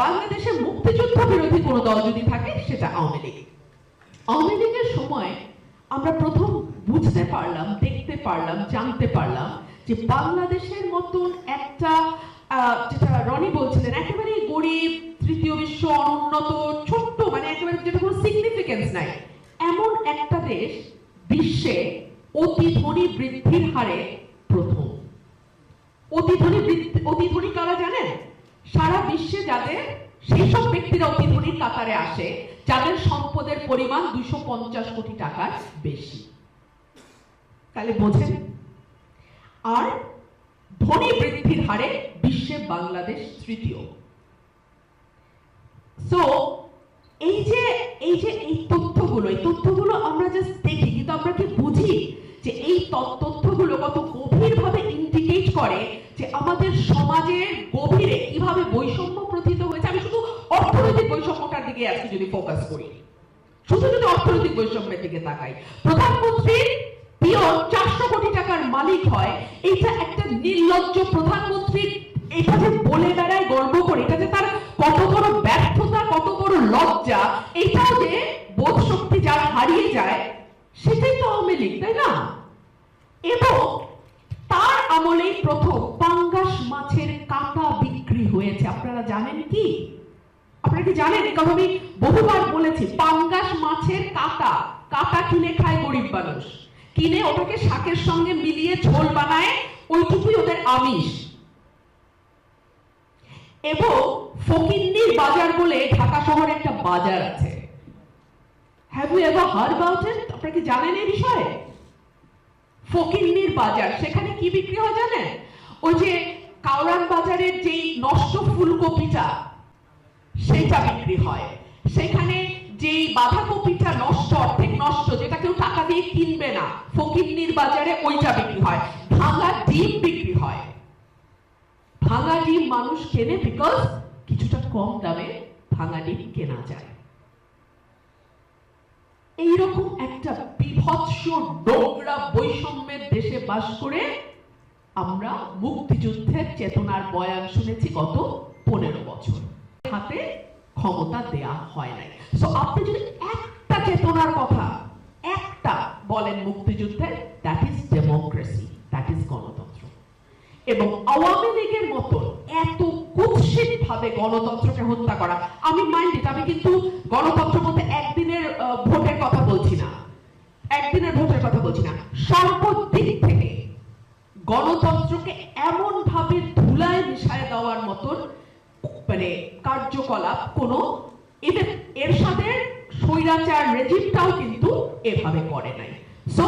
বাংলাদেশে মুক্তিযুদ্ধ বিরোধী কোনো দল যদি থাকে, সেটা আওয়ামী লীগ। আওয়ামী লীগের সময় আমরা প্রথম বুঝতে পারলাম, দেখতে পারলাম, জানতে পারলাম যে বাংলাদেশের মতন একটা যেটা রনি বলছিলেন একেবারে গরিব, তৃতীয় বিশ্ব, অনুন্নত, ছোট্ট মানে একেবারে যেটা কোনো সিগনিফিকেন্স নাই। এমন একটা দেশ বিশ্বে অতি ধনী বৃদ্ধির হারে প্রথম। অতি ধনী অতি ধনী কারা জানেন? সারা বিশ্বে যাদের সেই সব ব্যক্তিরা অতি ধনীর কাতারে আসে, যাদের সম্পদের পরিমাণ দুইশো পঞ্চাশ কোটি টাকার বেশি। তাহলে বোঝেন, আর ধনী বৃদ্ধির হারে বিশ্বে বাংলাদেশ তৃতীয়। সো এই যে এই যে এই তথ্যগুলো এই তথ্যগুলো আমরা জাস্ট দেখি, কিন্তু আমরা কি বুঝি যে এই তথ্যগুলো কত গভীরভাবে ইন্ডিকেট করে যে আমাদের সমাজের গভীরে বৈষম্য প্রথিত হয়েছে। আমি শুধু অর্থনৈতিক বৈষম্যটার দিকে আজকে যদি ফোকাস করি। শুধু যদি অর্থনৈতিক বৈষম্যের দিকে তাকাই। প্রধানমন্ত্রী পিয়ন চারশো কোটি টাকার মালিক হয়। এইটা একটা নির্লজ্জ প্রধানমন্ত্রী এটা যে বলে বেড়ায় গর্ব করে, এটা যে তার কত বড় ব্যর্থতা, কত বড় লজ্জা এটাও যে বোধ শক্তি যার হারিয়ে যায়, সেটাই তো আওয়ামী তাই না? এবং তার আমলেই প্রথম পাঙ্গাস মাছের কাটা হয়েছে। আপনারা জানেন কি? আপনারা কি জানেন? কথা আমি বহুবার বলেছি। পাঙ্গাস মাছের কাটা। কাটা কিনে খায় গরিব মানুষ। কিনে ওটাকে শাকের সঙ্গে মিলিয়ে ঝোল বানায়, ওইটুকুই ওদের আমিষ। এবং ফকিন্নির বাজার বলে ঢাকা শহরে একটা বাজার আছে। Have you ever heard about it আপনারা কি জানেন এই বিষয়ে? ফকিন্নির বাজার, সেখানে কি বিক্রি হয় জানেন? ওই যে কাউরান বাজারের যেই নষ্ট ফুলকপিটা সেটা বিক্রি হয়। সেখানে যেই বাঁধাকপিটা নষ্ট, অর্ধেক নষ্ট, যেটা কেউ টাকা দিয়ে কিনবে না, ফকিন্নির বাজারে ওইটা বিক্রি হয়। ভাঙা ডিম বিক্রি হয়। ভাঙা ডিম মানুষ কেনে বিকজ কিছুটা কম দামে ভাঙা ডিম কেনা যায়। এইরকম একটা বিভৎস নোংরা বৈষম্যের দেশে বাস করে আমরা মুক্তিযুদ্ধের চেতনার বয়ান শুনেছি গত পনেরো বছর। হাতে ক্ষমতা দেয়া হয় নাই। সো আপনি যদি একটা চেতনার কথা, একটা বলেন মুক্তিযুদ্ধের that is democracy that is গণতন্ত্র। এবং আওয়ামী লীগের মতো এত কুৎসিত ভাবে গণতন্ত্রকে হত্যা করা, আমি মাইন্ড আমি কিন্তু গণতন্ত্র বলতে একদিনের ভোটের কথা বলছি না। একদিনের ভোটের কথা বলছি না। সর্বদিক থেকে গণতন্ত্রকে এমন মানে কার্যকলাপ কোনো এদের এর সাথে স্বৈরাচার রেজিমটাও কিন্তু এভাবে করে নাই। সো